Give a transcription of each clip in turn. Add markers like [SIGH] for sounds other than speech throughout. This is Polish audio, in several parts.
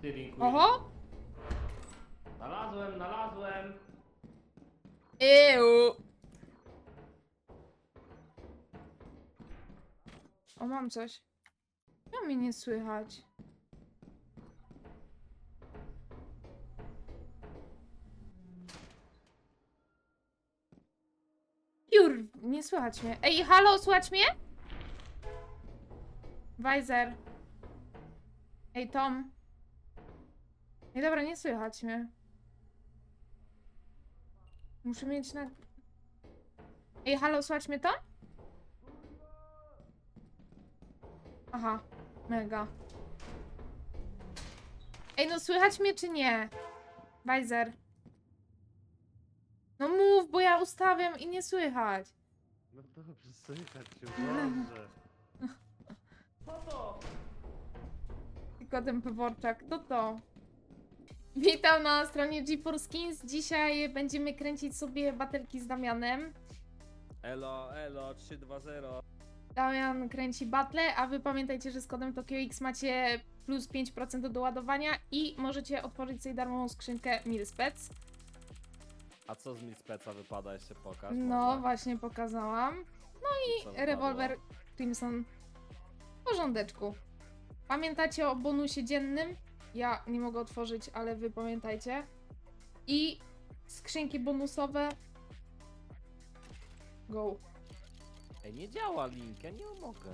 Ty linku. Oho! Znalazłem, znalazłem. Ew. O, mam coś. Ja mnie nie słychać. Jur, nie słychać mnie. Ej, halo, słychać mnie? Weiser. Ej, Tom. Ej, dobra, nie słychać mnie. Muszę mieć na... Ej, halo, słychać mnie to? Aha, mega. Ej, no słychać mnie czy nie? Weiser. No mów, bo ja ustawiam i nie słychać. No dobrze, słychać cię, Boże. Co to? Tylko ten Peworczak, to to. Witam na stronie GeForce Skins. Dzisiaj będziemy kręcić sobie batelki z Damianem. Elo, elo, 320. Damian kręci battle, a wy pamiętajcie, że z kodem TokioX macie plus 5% do doładowania i możecie otworzyć sobie darmową skrzynkę Milspec. A co z mi speca wypada jeszcze pokaż? No, może? właśnie pokazałam. Co wypadło? Rewolwer Crimson w porządeczku. Pamiętacie o bonusie dziennym? Ja nie mogę otworzyć, ale wy pamiętajcie. I skrzynki bonusowe. Go. Ej, nie działa link, ja nie mogę.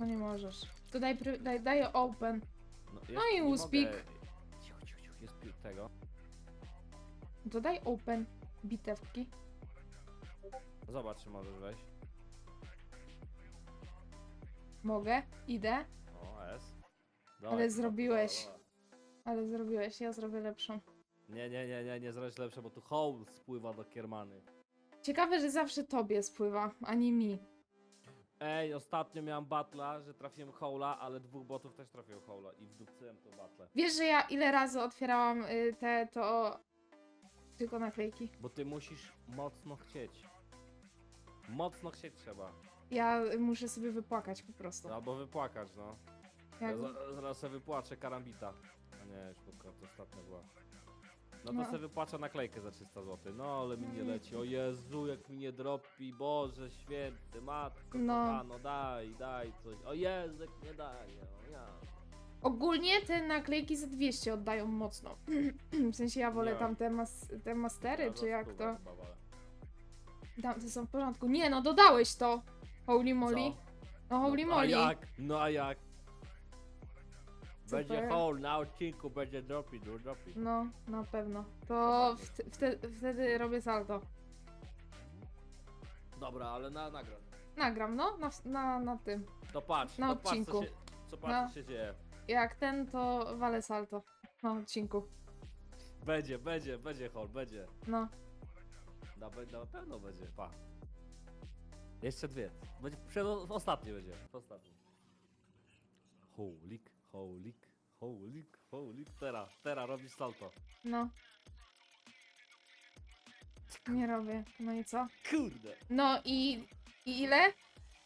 No nie możesz. To daj, pry- daj, daj open. No, No i nie uspik. mogę. Cicho, cicho, cicho, jest pi- tego. To daj open. Bitewki. Zobacz, czy możesz wejść. Mogę, idę, O, S. Ale zrobiłeś. dobra. Ale zrobiłeś, ja zrobię lepszą. Nie, nie, nie, nie, nie zrobisz lepsze, bo tu hołd spływa do kiermany. Ciekawe, że zawsze tobie spływa, a nie mi. Ej, ostatnio miałem batla, że trafiłem hołla, ale dwóch botów też trafiło hołla i wdupcyłem to batle. Wiesz, że ja ile razy otwierałam y, te, to... Tylko naklejki. Bo ty musisz mocno chcieć. Mocno chcieć trzeba. Ja muszę sobie wypłakać po prostu. Albo wypłakać, no. Jak... Ja za, zaraz sobie wypłaczę karambita. Nie, tylko to ostatnia była. No to No. sobie wypłaczę naklejkę za 300 zł. No ale mi nie Mm. leci. O Jezu, jak mi nie dropi. Boże święty, matko, No. no. daj, daj coś. O Jezu, jak nie daje. O ja. Ogólnie te naklejki za 200 oddają mocno. [CLEARS THROAT] w sensie ja wolę Nie. tam te, mas te mastery, Ja czy jak stówę to... chyba. Tamte są w porządku. Nie no, dodałeś to! Holy moly. Co? No holy no, a moly. jak? No a jak? Będzie Super. hole na odcinku, będzie dropi, do dropi. No, na pewno. To wte wte wtedy robię salto. Dobra, ale na nagram. Nagram, no, na, na, na tym. To patrz, Na to patrz odcinku. co się, co, patrz, No. co się dzieje. Jak ten, to walę salto. Na odcinku. Będzie, będzie, będzie hol, będzie. No. Na, pe- na pewno będzie, pa. Jeszcze dwie. Będzie, przed, ostatnie będzie, ostatnie. Holik, holik, holik, holik. Teraz, teraz robisz salto. No. Nie robię. No i co? Kurde. No i, i ile?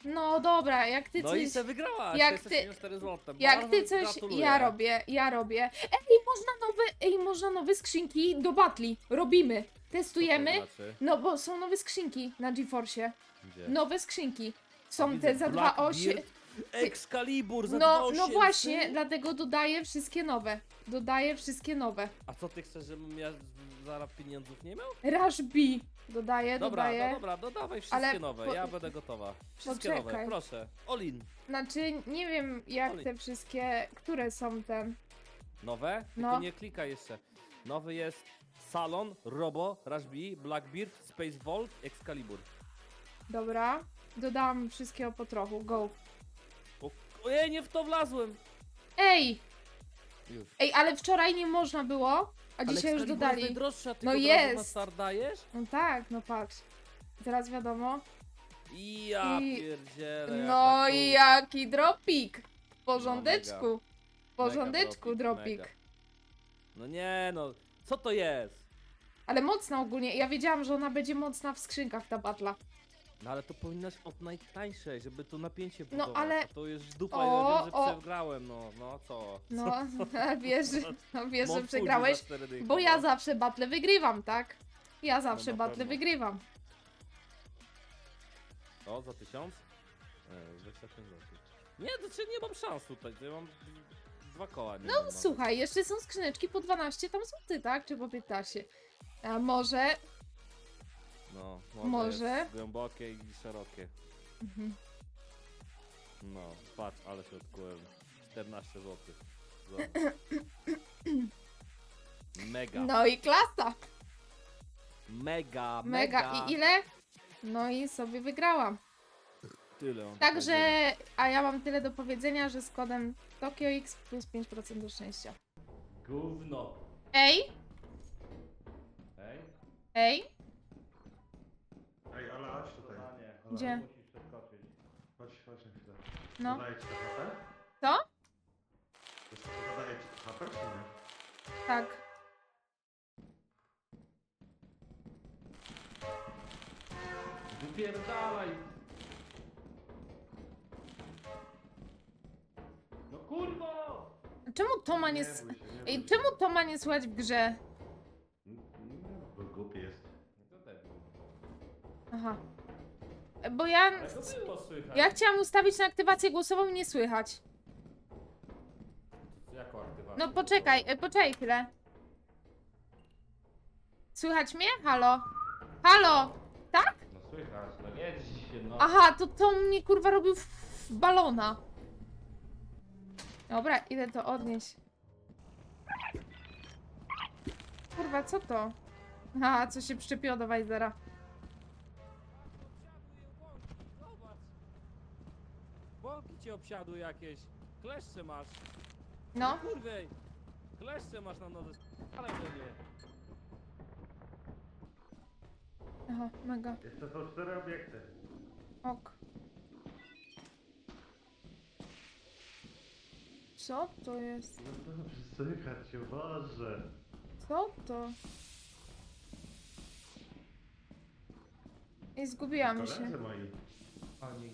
No dobra, jak ty No coś... i se wygrałaś, jak jak ty- ty, 4 zł. Jak ty coś, Gratuluję. ja robię, ja robię. Ej, można nowe, ej, można nowe skrzynki do batli. Robimy. To Testujemy. znaczy? No bo są nowe skrzynki na GeForce. Gdzie? Nowe skrzynki. Są widzę, te za Blackbeard, 2.8. Excalibur za No, 2.800. no właśnie, dlatego dodaję wszystkie nowe. Dodaję wszystkie nowe. A co ty chcesz, żebym ja zaraz pieniądzów nie miał? Rush B. Dodaję, Dobra, dodaję. no dobra, dodawaj wszystkie Ale nowe, po- ja będę gotowa. Wszystkie nowe, Poczekaj. proszę. Olin. Znaczy, nie wiem jak te wszystkie, które są te. Nowe? No. Tylko nie klikaj jeszcze. Nowy jest Salon, Robo, Rush B, Blackbeard, Space Vault, Excalibur. Dobra. Dodałam wszystkiego po trochu. Go. Ojej, nie w to wlazłem! Ej! Już. Ej, ale wczoraj nie można było, a Ale dzisiaj już dodali. ty No go od razu na jest. start dajesz? No tak, no patrz. Teraz wiadomo. Ja I- pierdzielę. No jaka i jaki dropik! W porządeczku. mega. W porządeczku Mega dropik. mega. No nie no, co to jest? Ale mocna ogólnie. Ja wiedziałam, że ona będzie mocna w skrzynkach ta batla. No ale to powinnaś od najtańszej, żeby to napięcie No, budować. ale- a To jest dupa, O, ja wiem, że o. przegrałem, no, no co? No, [LAUGHS] wiesz, że- no, wiesz, że przegrałeś, za cztery dychy, bo ja no. zawsze battle wygrywam, tak? Ja zawsze na battle pewno. wygrywam. O, za tysiąc? E, 25 zł. Nie, to czy nie mam szans tutaj, to ja mam dwa koła. Nie No nawet. słuchaj, jeszcze są skrzyneczki po 12 tam zł, tak? Czy po 15? A może... No, może. Może. Jest głębokie i szerokie. Mhm. No, patrz, ale się odkułem. 14 zł. Mega. No i klasa! Mega, Mega. I ile? No i sobie wygrałam. Tyle on Także, powiedział. a ja mam tyle do powiedzenia, że z kodem TokioX plus 5% do szczęścia. Gówno. Ej. ej, Ej, ale chodź tutaj. Zadanie. Gdzie? Musisz przeskoczyć. Chodź, chodź na chwilę. no. Zadaję ci to HP? Co? Wiesz co, Zadaję ci to HP, czy nie? Tak. Wypierdalaj. No kurwo! Czemu Toma nie... Nie s- bój się, nie Ej, bój się. czemu Toma nie słychać w grze? Nie, Bo głupi jest. To debil. Aha. Bo ja... Ale to było słychać. Ja chciałam ustawić na aktywację głosową i nie słychać. Jako aktywację? No poczekaj, e, poczekaj chwilę. Słychać mnie? Halo? Halo? Tak? No słychać, no jedź się, no. Aha, to to mnie kurwa robił w, w balona. Dobra, idę to odnieść. Kurwa, co to? Aha, co się przyczepiło do Wajzera. Cię obsiadły jakieś. Kleszcze masz. No, Kurwej. Kleszcze masz na nodze. Ale to nie. aha, mega. Jeszcze są cztery obiekty. Ok. Co to jest? No dobrze, słychać cię, Boże. Co to? I zgubiłam się. Koledzy moi. Oni.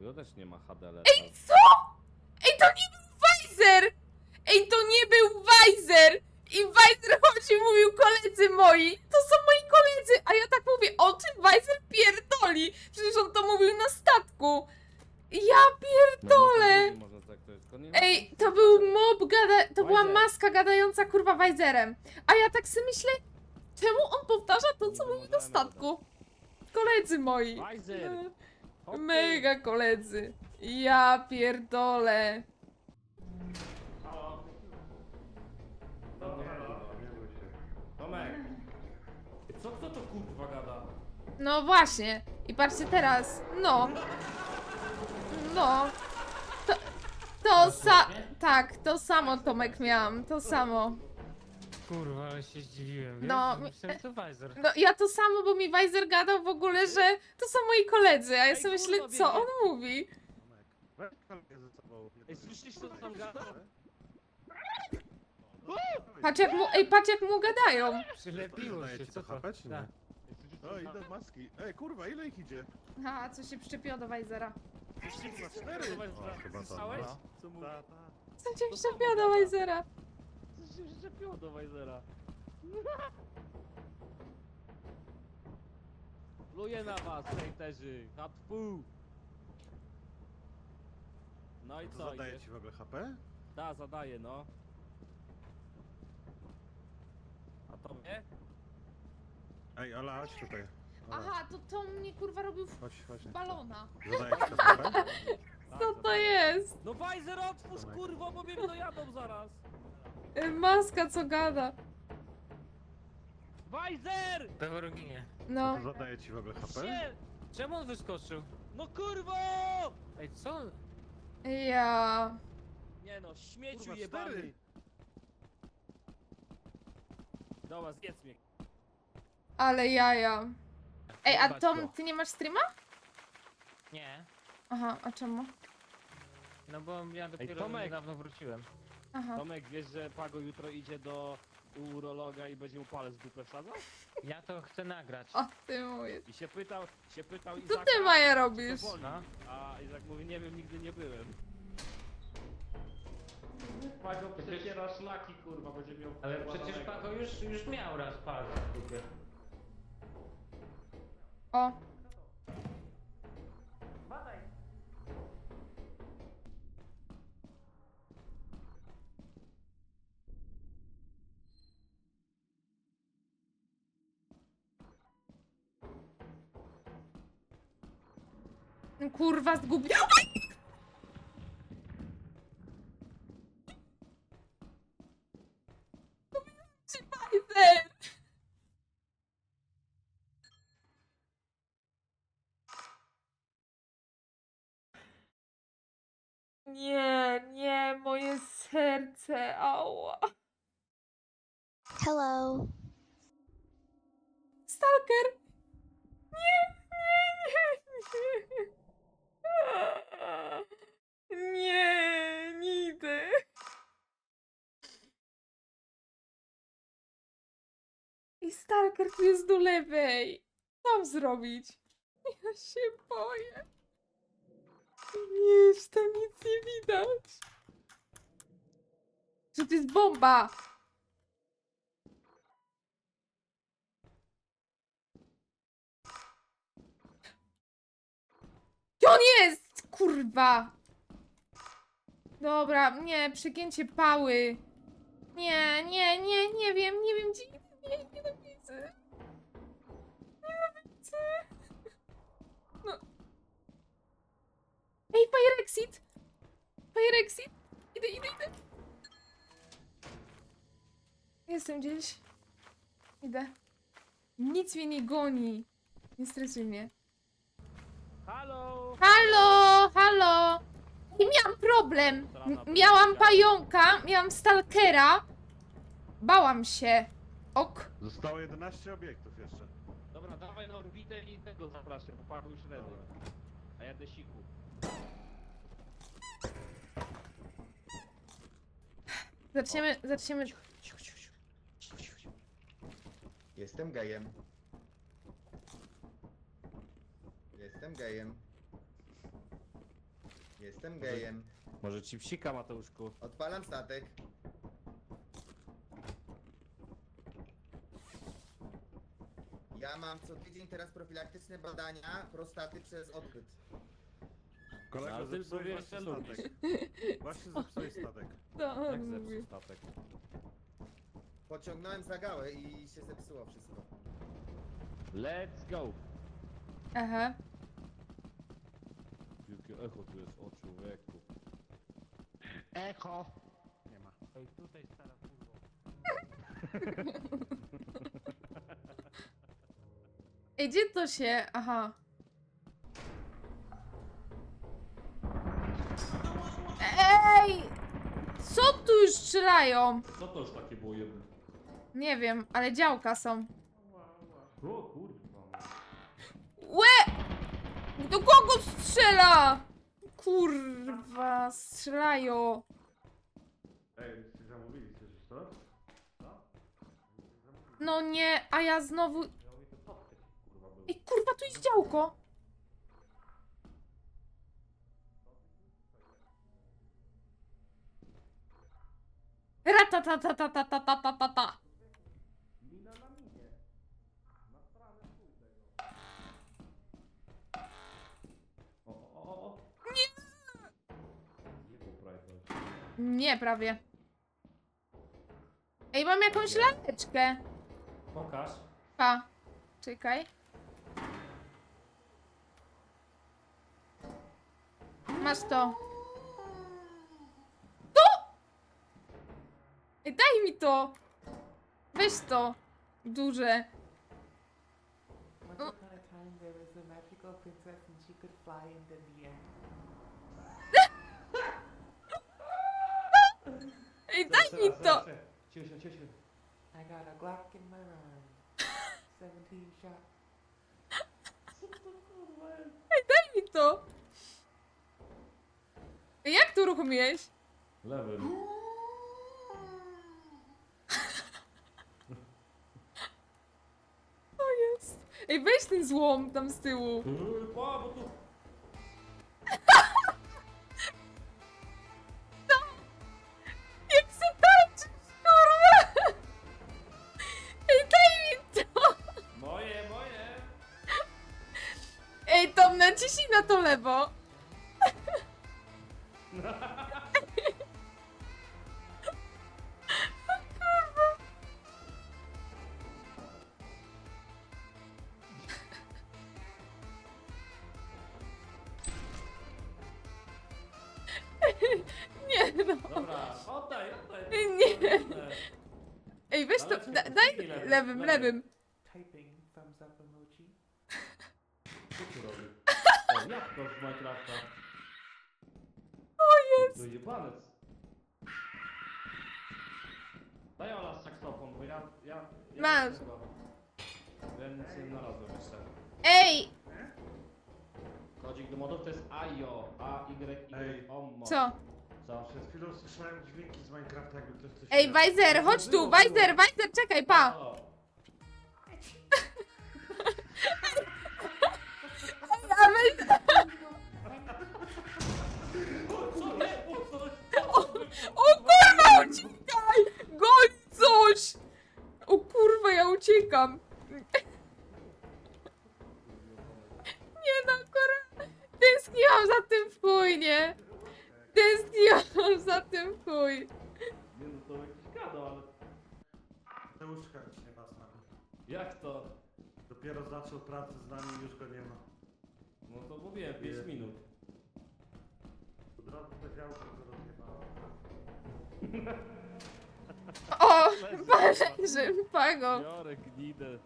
Ja też nie ma HDL. Ej, co? Ej, to nie był Weiser! Ej, to nie był Weiser! I Weiser [LAUGHS] chodzi mówił koledzy moi. To są moi koledzy, a ja tak mówię, o czym Weiser pierdoli? Przecież on to mówił na statku. Ja pierdolę! No, Można tak to jest. tylko nie- Ej, to był mob gada... To była Weiser. maska gadająca kurwa Weiserem. A ja tak sobie myślę, czemu on powtarza to, co Nie mówi na statku? Koledzy moi. Hopy. Mega koledzy. Ja pierdolę. Tomek. Co kto to kurwa gada? No właśnie. I patrzcie teraz. No. No. To, to sa... Tak, to samo Tomek miałam. To samo. Kurwa, ale się zdziwiłem, wiesz? No, No, Myślałem, że to Weiser. No ja to samo, bo mi Weiser gadał w ogóle, że to są moi koledzy, a ja Ej, sobie myślę, kurwa, co biegnie. on mówi. Weź kolegę ze sobą. Ej, słyszysz, co tam gada? Patrz jak mu, ej, patrz jak mu gadają. Przylepiło się, ci co to to? HP, czy nie? Tak. O, idę z maski. Ej, kurwa, ile ich idzie? A, co się przyczepiło do Weizera. Na cztery. O, chyba to. Słyszałeś? no. Co mówi? Ta, ta. Co się przyczepiło do Weizera? Co się przyczepiło do Weizera? [LAUGHS] Pluję na was, hejterzy! Hatfu! No i To co, idziesz? ci w ogóle HP? Da, zadaję, no. A to mnie? Ej, Ola, chodź tutaj. Ola, Aha, to to mnie kurwa robił w Chodź, chodź. na balona. Zadaję ci [LAUGHS] to HP? Tak, Co to zadaję. jest? No Weizer, otwórz Tomek. kurwo, bo mnie dojadą zaraz! E, Maska co gada. Weizer! Beworuginie. No. To zadaję ci w ogóle HP? Czemu on wyskoczył? No kurwo! Ej, co? on- Ja. Nie no, śmieciu Kurwa, jebany! cztery. Dobra, zjedz mnie. Ale jaja. Ej, a Jebać Tom, go. ty nie masz streama? Nie. Aha, a czemu? No bo ja dopiero Tomek. niedawno wróciłem. Aha. Tomek, wiesz, że Pago jutro idzie do urologa i będzie mu palec w dupę wsadzał? Ja to chcę nagrać. O, ty mówisz. I się pytał, się pytał Co Izaka, ty, Maja, robisz? No. A Izak mówi, nie wiem, nigdy nie byłem. Pago przeciera szlaki, kurwa, będzie miał... Ale przecież. Pago już, już miał raz palec w dupie. O. kurwa zgubił. I Stalker tu jest do lewej. Co mam zrobić? Ja się boję. Nie, tam nic nie widać. Że to jest bomba. On jest? Kurwa. Dobra, nie, przegięcie pały. Nie, nie, nie, nie wiem, nie wiem gdzie nie, nie, nienawidzę. No. Ej, fire exit! Fire exit! Idę, idę, idę. Jestem gdzieś. Idę. Nic mnie nie goni. Nie stresuj mnie. Halo! Halo, halo! I miałam problem. M- miałam pająka, miałam stalkera. Bałam się. Ok. Zostało 11 obiektów jeszcze. Dobra, dawaj na orbitę i tego zapraszam, popakuj średnio. A ja desiku. Zaczniemy, zaczniemy. Jestem gejem. Jestem gejem. Jestem gejem. Może ci psika, Mateuszku? Odpalam statek. Ja mam co tydzień teraz profilaktyczne badania prostaty przez odbyt. Kolega, Ale ty zepsułeś właśnie że statek. Właśnie zepsułeś statek. To Jak on mówi. zepsuł statek? Pociągnąłem za gałę i się zepsuło wszystko. Let's go! Aha. Jakie echo tu jest, o człowieku. Echo! Nie ma. Ej, tutaj stara kurwa. [LAUGHS] Ej, gdzie to się. Aha. Ej! Co tu już strzelają? Co to już takie było jedno? Nie wiem, ale działka są. O kurwa. Łe! Do kogo strzela? Kurwa, strzelają. Ej, zamówiliście coś, to? No nie, a ja znowu... Ej, kurwa, tu jest działko. Ratatatatatatatata. O, o, o, o. Nie! Nie był prawie to. Nie, prawie. Ej, mam jakąś laleczkę. Pokaż. Pa. Czekaj. Masz to. To! Ej, daj mi to. Weź to. Duże. Once upon a time, there was a magical princess and she could fly into the air. [LAUGHS] Ej, daj mi to. Ciesio. I got a Glock in my arm. 17 shot. Daj mi to. Jak tu uruchomiłeś? Lewym. [LAUGHS] Jest. Ej, weź ten złom tam z tyłu. Mm, pa, bo tu lewym, lewym. Typing thumbs up emoji. Co tu robi? [LAUGHS] O, jak to z Minecrafta? O jest! To jebaniec. Daj Ola saksofon, bo ja... ja, ja Masz. Ja nic nie znalazłem jeszcze. Ej! Kodzik do modów to jest AIO. A, Y, Y. O, mo. Co? Co? Przed chwilą słyszałem dźwięki z Minecrafta, jakby ktoś coś... Ej. Weiser, chodź tu! Weiser, Weiser, czekaj, pa! O. uciekam. Nie no, kurwa. Tęskniłam za tym w chuj, nie? Tęskniłam za tym w chuj. Nie no, to jakiś gado, ale... Mateuszka już nie ma z nami. Jak to? Dopiero zaczął pracę z nami i już go nie ma. No to mówiłem, 5 minut. Od razu te działko go rozjebało. O, pależy, pago. Biorę gnidę.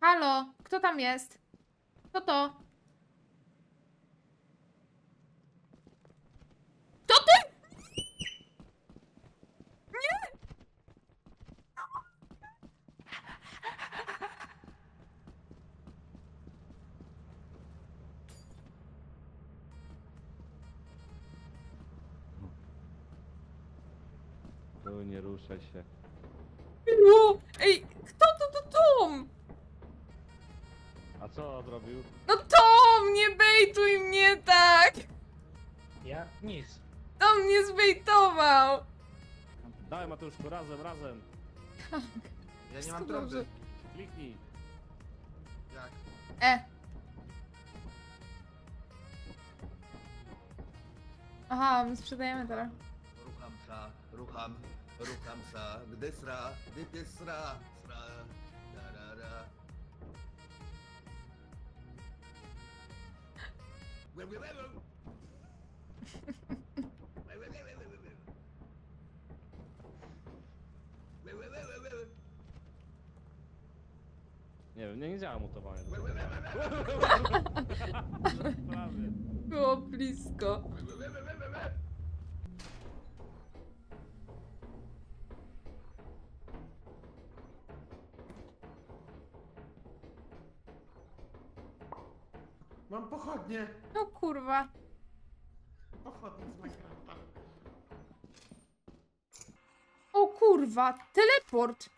Halo, kto tam jest? Kto to? To ty? Tu nie ruszaj się. Nie! Ej, kto to to Tom? A co zrobił? No Tom, nie bejtuj mnie tak! Ja? Nic. Tom mnie zbejtował! Dawaj Mateuszku, razem, razem. Ja nie Wszystko mam dobrze. trąby. Kliknij. Jak? E. Aha, my sprzedajemy teraz. Rucham rucham, Rucham sa, gdy sra, gdy ty sra, sra, da, ra, ra. Nie wiem, nie, nie działa mutowanie. [LAUGHS] Było blisko. Pochodnie! No kurwa. Pochodnie z Minecrafta. O kurwa, teleport.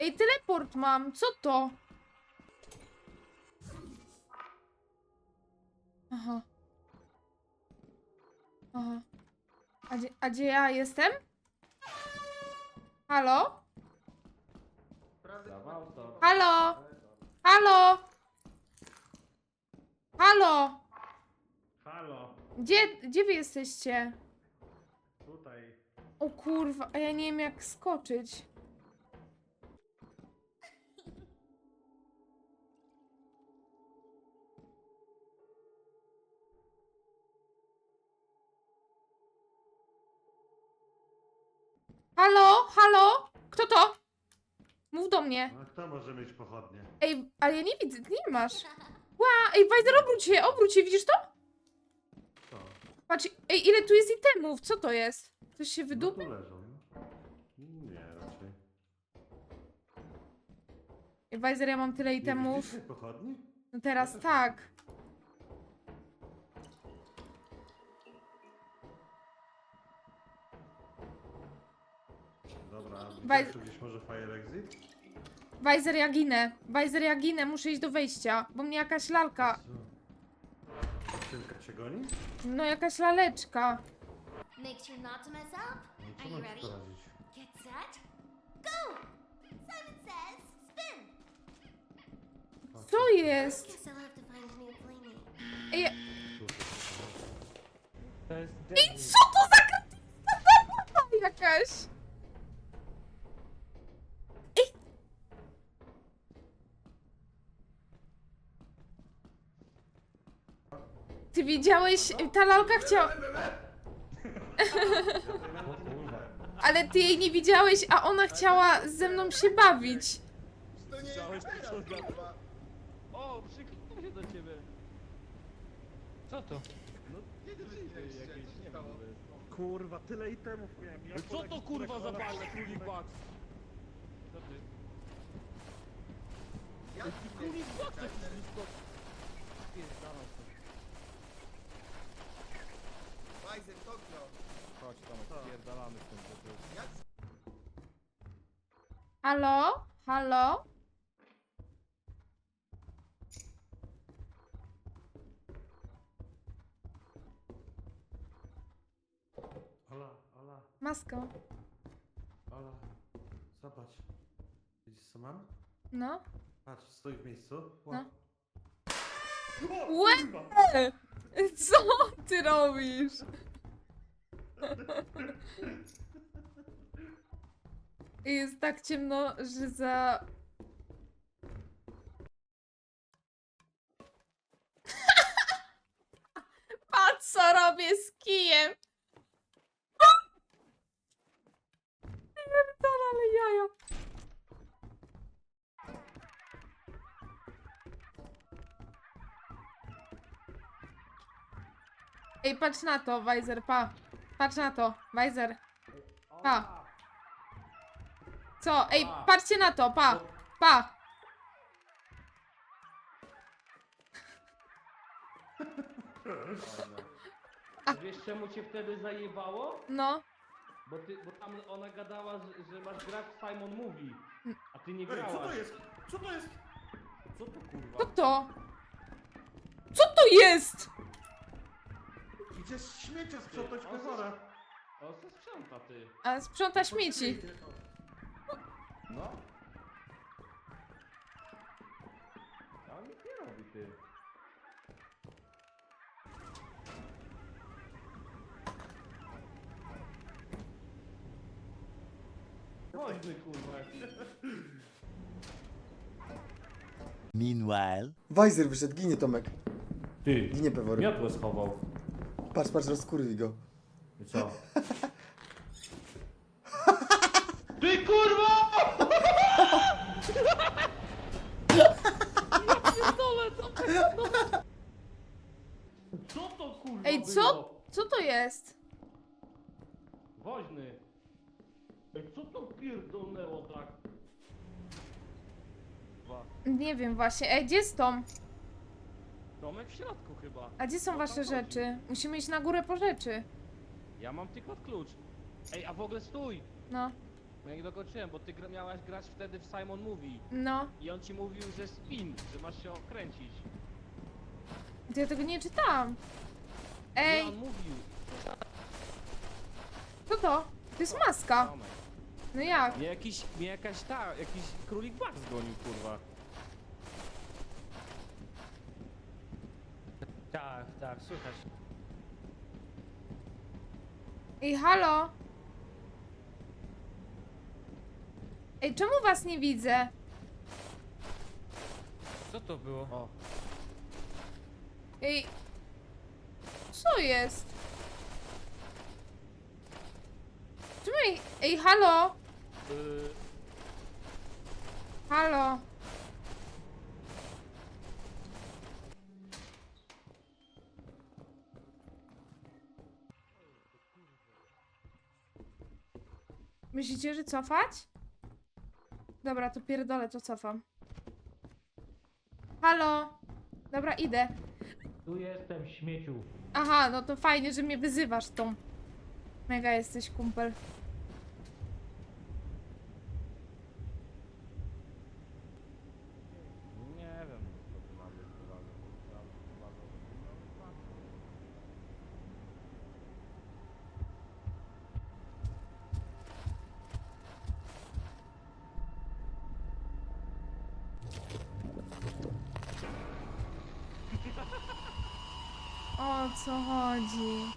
Ej, teleport mam, co to? Aha. Aha. A gdzie, a gdzie ja jestem? Halo? Halo? Halo? Halo? Halo! Gdzie, gdzie wy jesteście? Tutaj. O kurwa, a ja nie wiem jak skoczyć. Halo? Halo? Kto to? Mów do mnie. No kto może mieć pochodnie? Ej, ale ja nie widzę, ty nie masz. Ła, ej, Wajzer, obróć się, obróć się, widzisz to? To. Patrz, ej, ile tu jest itemów, co to jest? Coś się No wydupi? leżą. Nie, raczej. Ej, Wajzer, ja mam tyle Nie itemów. widzisz tej pochodni? No teraz tak. Dobra, tu gdzieś może Fire Exit? Wajzer, ja ginę. Wajzer, ja ginę, muszę iść do wejścia, bo mnie jakaś lalka, Dziewczynka cię goni? no jakaś laleczka. Make sure not to mess up. No Are co you mam ready? poradzić? Get set. Go! Simon says spin. Co jest? Guess I'll have to find a new playmate. Ej, To jest Deadly. co to za krata [LAUGHS] jakaś? Ty widziałeś, ta lalka chciała... Ale ty jej nie widziałeś, a ona chciała ze mną się bawić. To nie jest kurwa. O, przyklinam się do ciebie. Co to? Nie Jakieś, co się nie wiem, Kurwa, tyle itemów miałem. Ja Co to kurwa polek- za bajka, Królik Bugs? Co ty? Ja Królik to jest blisko. Bajzer, Tokio. Chodź tam, pierdalamy z tym, bo to jest... Jak Halo? Halo? Ola, Ola, Maska. Ola. Zobacz. Widzisz co mam? No. Patrz, stoi w miejscu. No. Łe! Co ty robisz? Jest tak ciemno, że za... [LAUGHS] Patrz co robię z kijem! [LAUGHS] Pierdolę, ale jaja. Ej, patrz na to, Weiser, pa. Patrz na to, Weiser. Pa. Co? Ej, patrzcie na to, pa. Pa. A wiesz czemu cię wtedy zajebało? No. Bo, ty, bo tam ona gadała, że, że masz grać w Simon Mówi. A ty nie Ej, grałaś. co to jest? Co to jest? Co to kurwa? Co to? Co to jest? Idzie z śmiecia sprzątać pozora. O, co sprząta ty? A sprząta śmieci. No. A on nic nie robi, ty. Chodźmy, kurwa. Meanwhile. Weiser wyszedł, ginie Tomek. Ty, Ginie Pewor. miotłę schował. Patrz, patrz, rozkurwi go. I co? [LAUGHS] Ty kurwa! Co to kurwa Ej, było? co? Co to jest? Woźny. Ej, co to pierdolnęło tak? Dwa. Nie wiem właśnie. Ej, gdzie jest Tom? Domek w środku chyba. A gdzie są wasze tam chodzi. rzeczy? Musimy iść na górę po rzeczy. Ja mam tylko klucz. Ej, a w ogóle stój! No, Bo ja nie dokończyłem, bo ty gra, miałaś grać wtedy w Simon Mówi. no. I on ci mówił, że spin, że masz się okręcić. To ja tego nie czytałam. Nie, Ej, on mówił. co to? To jest maska. Domek. No jak? Mnie jakiś, mnie jakaś ta, jakiś królik Bugs gonił kurwa. Tak, tak, słychać. Ej, halo? Ej, czemu was nie widzę? Co to było? O, Ej, co jest? Czemu ej, ej, halo? yy, Halo? Myślicie, że cofać? Dobra, to pierdolę, to cofam. Halo? Dobra, idę. Tu jestem, śmieciu. Aha, no to fajnie, że mnie wyzywasz tą. Mega jesteś kumpel. O co chodzi.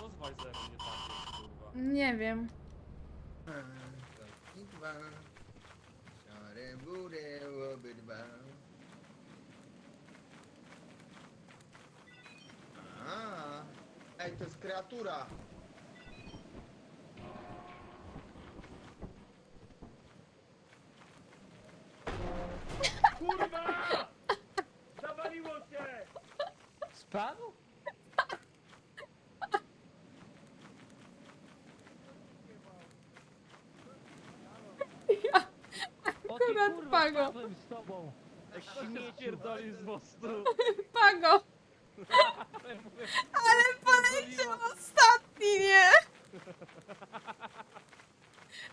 Co z Wajzerem nie tak jest, kurwa? Nie wiem. I dwa. Szare bury obydwa. A, Ej, to jest kreatura. Kurwa! Zawaliło się! Spadł? O ty Akurat kurwa, Pago. spadłem z mostu. Pago! Ale poleciał ostatni, nie?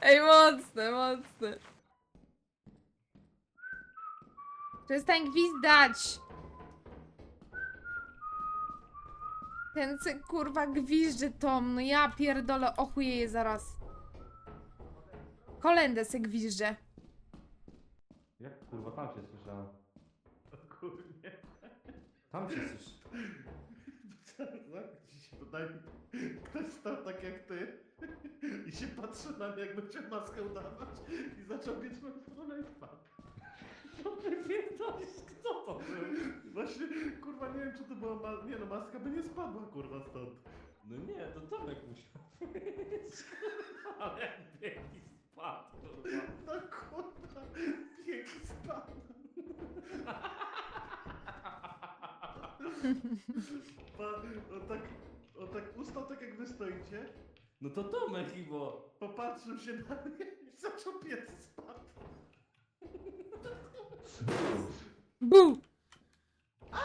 Ej, mocne, mocne. Przestań gwizdać! Ten co kurwa gwizdże Tom, no ja pierdolę, ochujeję zaraz. Kolendę se gwizdże. Tam się słyszałem. Kurnie. Tam się słyszy. Ci się wydaje, ktoś stał tak jak ty i się patrzy na mnie, jakby chciał maskę udawać i zaczął biec na stronę i spadł. Co ty pierdolisz? Kto to był? Właśnie, kurwa, nie wiem, czy to była ma... Nie no, maska by nie spadła, kurwa, stąd. No nie, to Tomek musiał [LAUGHS] być. Ale jak biegi spadł, kurwa. No kurwa, Pa, on tak, on tak ustał tak jak wy stoicie, No to Tomek chyba. popatrzył się na mnie i zaczął biec i spadł. Bu! Ha!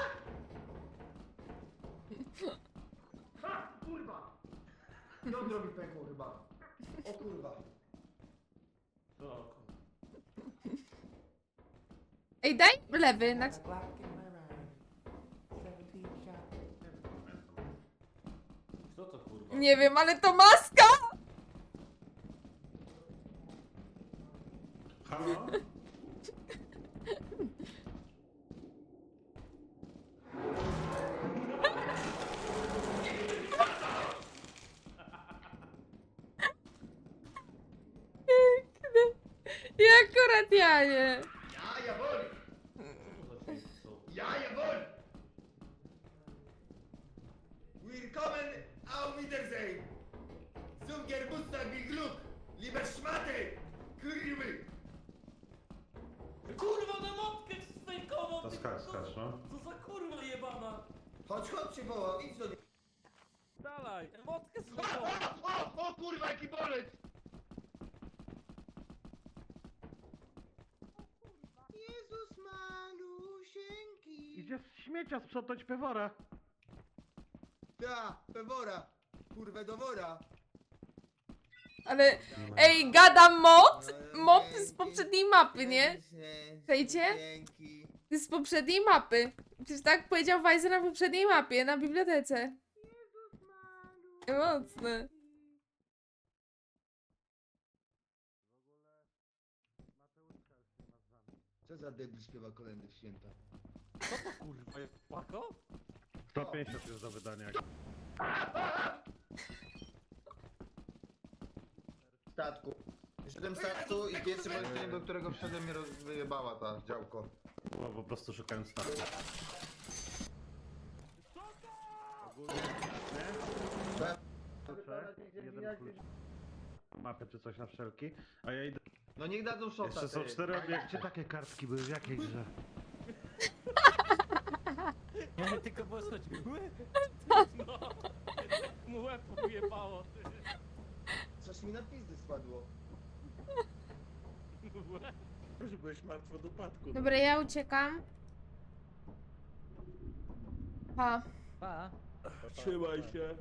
Kurwa! Jądro mi pękło chyba. O kurwa. O, Ej, daj lewy, na... A Glock in my right. 17 shot. Kto to kurwa? Nie wiem, ale to maska! Halo? I akurat ja nie. Ja, jawohl! Co jawohl! Willkommen auf Wiedersehen! Zum Geburtstag wie Glück! Liebe Schmatte! Kurwy! Kurwa, na motkę stękową! To skacz, skacz, no. Co za kurwa jebana! Chodź, chodź się wołał, idź do niej. Dalej, emotkę [LAUGHS] O, swoją! o, o kurwa, jaki bolec! Jezus malusieńki! Idzie z śmiecia sprzątać pewora. Ja, pewora! Kurwę do wora! Ale ej, gadam mod? Mod z poprzedniej mapy, nie? Czajcie? Dzięki. To jest z poprzedniej mapy. Przecież tak powiedział Weiser na poprzedniej mapie, na bibliotece. Mocne. Co za debil śpiewa kolendy w święta? Co to kurwa jest? Pako? 150 jest do wydania. Statku. Wszedłem w statku i pierwszy pomieszczenie, do którego wszedłem mnie roz- wyjebała ta działko. Bo po prostu szukałem statku. Jeden klucz. Mapę czy coś na wszelki. A ja idę. No niech dadzą szota. Jeszcze są ty. cztery obiekcie. Takie kartki były w jakiej grze? Ja tylko było słychać. No. [LAUGHS] Mu łeb ujebało. Coś mi na pizdy spadło. Łeb. Już byłeś martwo do upadku. Dobra, ja uciekam. Pa. Pa. Trzymaj się.